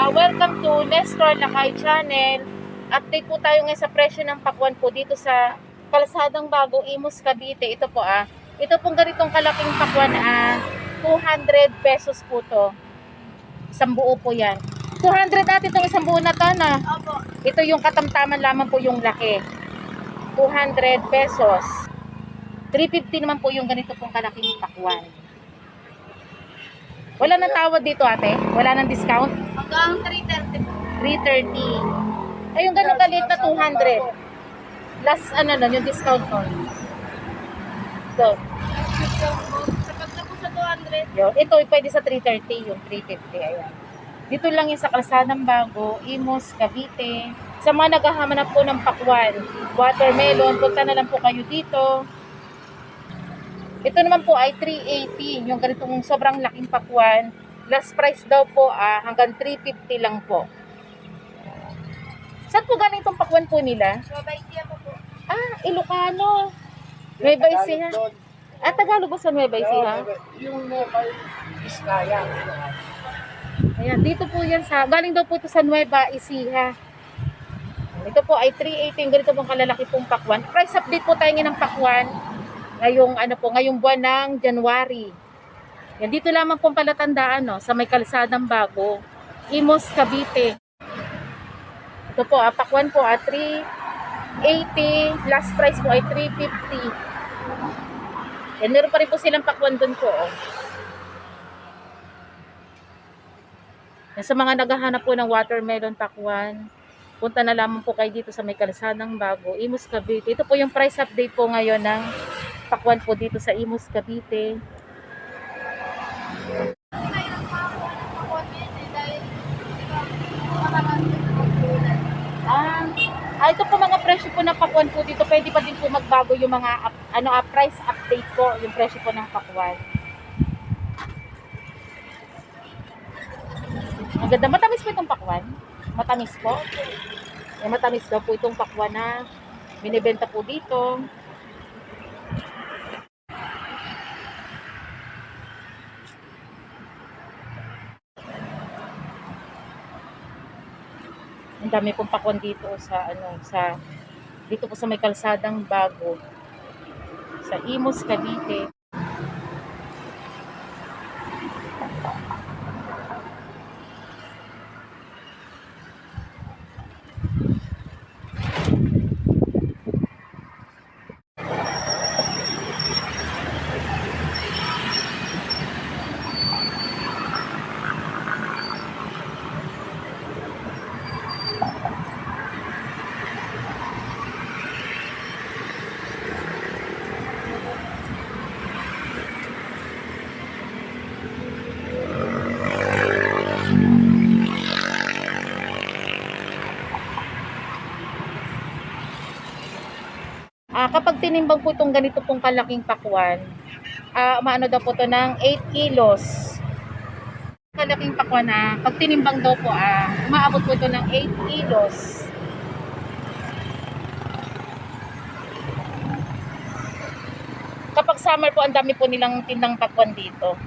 Ah, welcome to Nestor Lakay Channel. Update po tayo ngayon sa presyo ng pakwan po dito sa Kalsadang Bago, Imus, Cavite. Ito po ah. Ito pong ganitong kalaking pakwan ah, 200 pesos po to. Isang buo po yan. 200 at itong isang buo na to na. Opo. Ito yung katamtaman lamang po yung laki. 200 pesos. 350 naman po yung ganito pong kalaking pakwan. Wala nang tawad dito ate? Wala nang discount? Hanggang 3.30 po. 330. Ay, yung ganun kaliit na 200. Last, ano nun, yung discount nun. So, Sapat na po sa 200. yun. Ito, pwede sa 330, yung 350. Ayan. Dito lang yung sa Kalsadang Bago, Imos, Cavite. Sa mga naghahanap po ng pakwan, watermelon, punta na lang po kayo dito. Ito naman po ay 380, yung ganitong sobrang laking pakwan. Last price daw po ah, hanggang 350 lang po. Saan po galing itong pakwan po nila? Mabay siya po po. Ah, Ilocano. Nueva Ecija. Ah, Tagalog ba sa Nueva Ecija? Yung Nepal, Biskaya. Ayan, dito po yan sa, galing daw po ito sa Nueva Ecija. Ito po ay 380, yung ganito pong kalalaki pong pakwan. Price update po tayo ng pakwan. Ngayong, ano po, ngayong buwan ng January. Yan, dito lamang pong palatandaan, no, sa may kalsadang bago. Imos, Cavite. Ito po, ah, pakwan po, ah, 380. Last price po ay 350. Yan, meron pa rin po silang pakwan dun po, oh. Yan, Sa mga naghahanap po ng watermelon pakwan, punta na lamang po kayo dito sa may kalsadang bago, Imus Cavite. Ito po yung price update po ngayon ng pakwan po dito sa Imus Cavite. Bulan. Ah, ito po mga presyo po ng pakwan po dito. Pwede pa din po magbago yung mga up- ano ah, price update po, yung presyo po ng pakwan. Ang ganda. Matamis po itong pakwan. Matamis po. Eh, matamis daw po itong pakwan na binibenta po dito. Ang dami pong pakwan dito sa ano sa dito po sa may kalsadang bago sa Imos Cavite. Kapag tinimbang po itong ganito pong kalaking pakwan, ah, maano daw po to ng 8 kilos. Kalaking pakwan na, pag tinimbang daw po, ah, umaabot po ito ng 8 kilos. Kapag summer po, ang dami po nilang tindang pakwan dito.